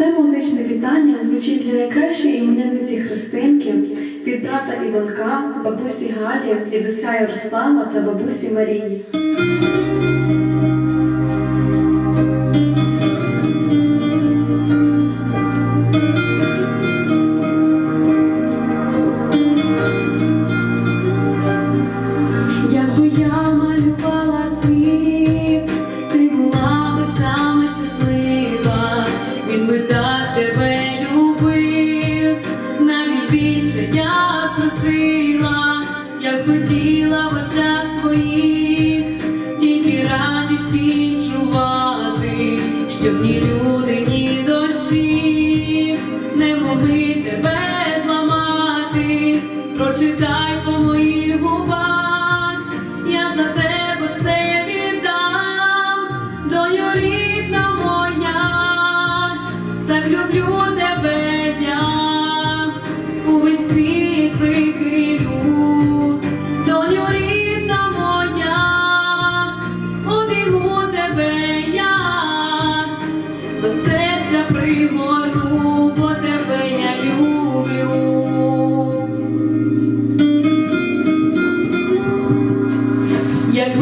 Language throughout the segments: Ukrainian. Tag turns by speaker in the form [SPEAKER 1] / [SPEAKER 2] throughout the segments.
[SPEAKER 1] Це музичне вітання звучить для найкращої іменинниці Христинки від брата Іванка, бабусі Галі, дідуся Ярослава та бабусі Марії.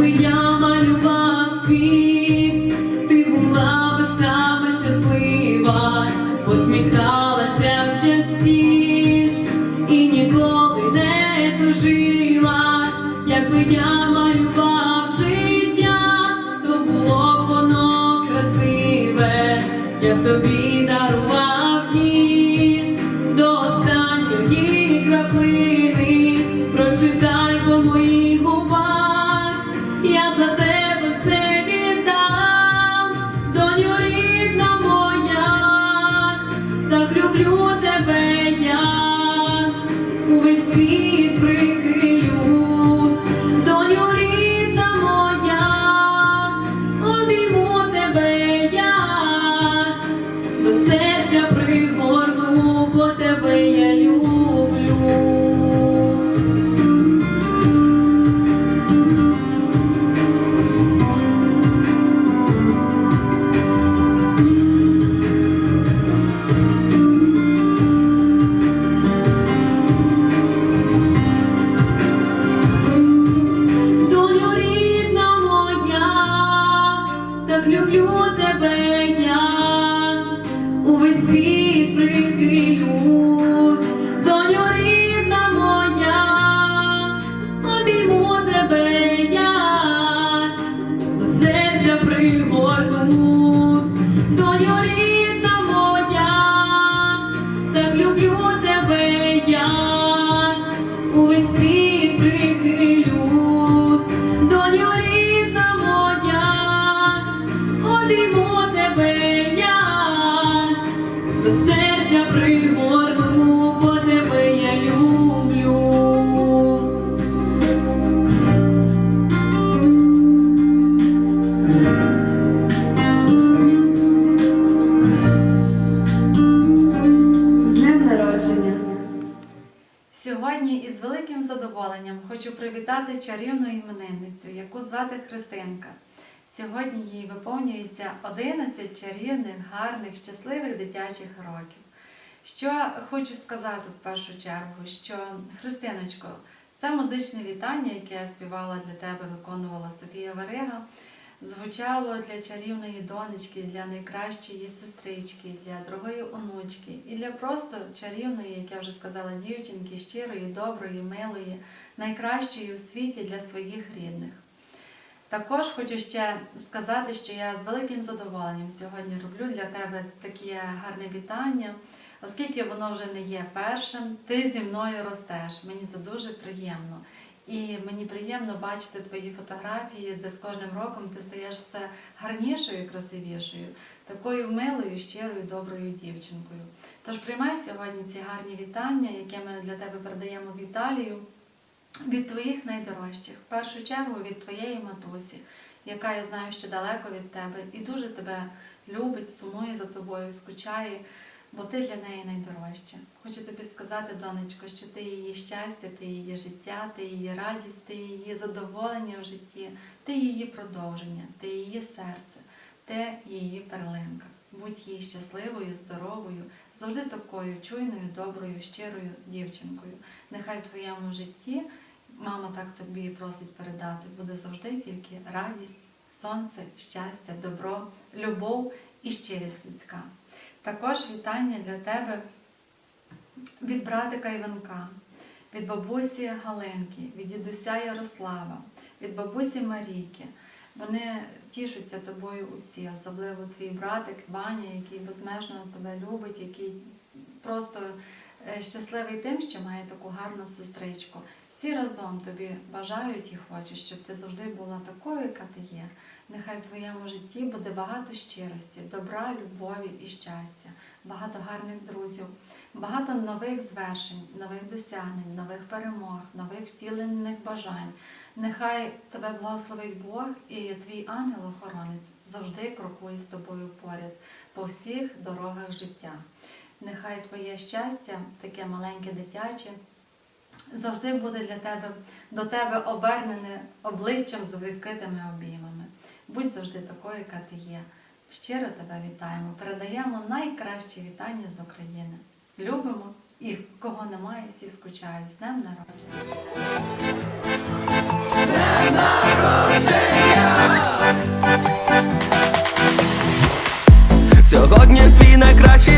[SPEAKER 1] Я малював світ, ти була би саме щаслива, посміхалася б частіш і ніколи не тужила. Якби я малював життя, то було б воно красиве, я б тобі дарував
[SPEAKER 2] Сьогодні із великим задоволенням хочу привітати чарівну іменинницю, яку звати Христинка. Сьогодні їй виповнюється 11 чарівних, гарних, щасливих дитячих років. Що хочу сказати в першу чергу, що Христиночко, це музичне вітання, яке я співала для тебе, виконувала Софія Варига, звучало для чарівної донечки, для найкращої сестрички, для другої онучки і для просто чарівної, як я вже сказала, дівчинки, щирої, доброї, милої, найкращої у світі для своїх рідних. Також хочу ще сказати, що я з великим задоволенням сьогодні роблю для тебе таке гарне вітання, оскільки воно вже не є першим, ти зі мною ростеш. Мені це дуже приємно. І мені приємно бачити твої фотографії, де з кожним роком ти стаєш все гарнішою, красивішою, такою милою, щирою, доброю дівчинкою. Тож приймай сьогодні ці гарні вітання, які ми для тебе передаємо в Італію від твоїх найдорожчих, в першу чергу від твоєї матусі, яка я знаю, що далеко від тебе і дуже тебе любить, сумує за тобою, скучає. Бо ти для неї найдорожча. Хочу тобі сказати, донечко, що ти її щастя, ти її життя, ти її радість, ти її задоволення в житті, ти її продовження, ти її серце, ти її перлинка. Будь їй щасливою, здоровою, завжди такою чуйною, доброю, щирою дівчинкою. Нехай в твоєму житті, мама так тобі просить передати, буде завжди тільки радість, сонце, щастя, добро, любов і щирість людська. Також вітання для тебе від братика Іванка, від бабусі Галинки, від дідуся Ярослава, від бабусі Марійки. Вони тішуться тобою усі, особливо твій братик Ваня, який безмежно тебе любить, який просто е, щасливий тим, що має таку гарну сестричку. Всі разом тобі бажають і хочуть, щоб ти завжди була такою, яка ти є. Нехай в твоєму житті буде багато щирості, добра, любові і щастя, багато гарних друзів, багато нових звершень, нових досягнень, нових перемог, нових втілених бажань. Нехай тебе благословить Бог і твій ангел-охоронець завжди крокує з тобою поряд по всіх дорогах життя. Нехай твоє щастя, таке маленьке дитяче, завжди буде для тебе до тебе обернене обличчям з відкритими обіймами. Будь завжди такою, яка ти є. Щиро тебе вітаємо. Передаємо найкращі вітання з України. Любимо і кого немає, всі скучають. З днем народження!
[SPEAKER 3] Сьогодні твій найкращий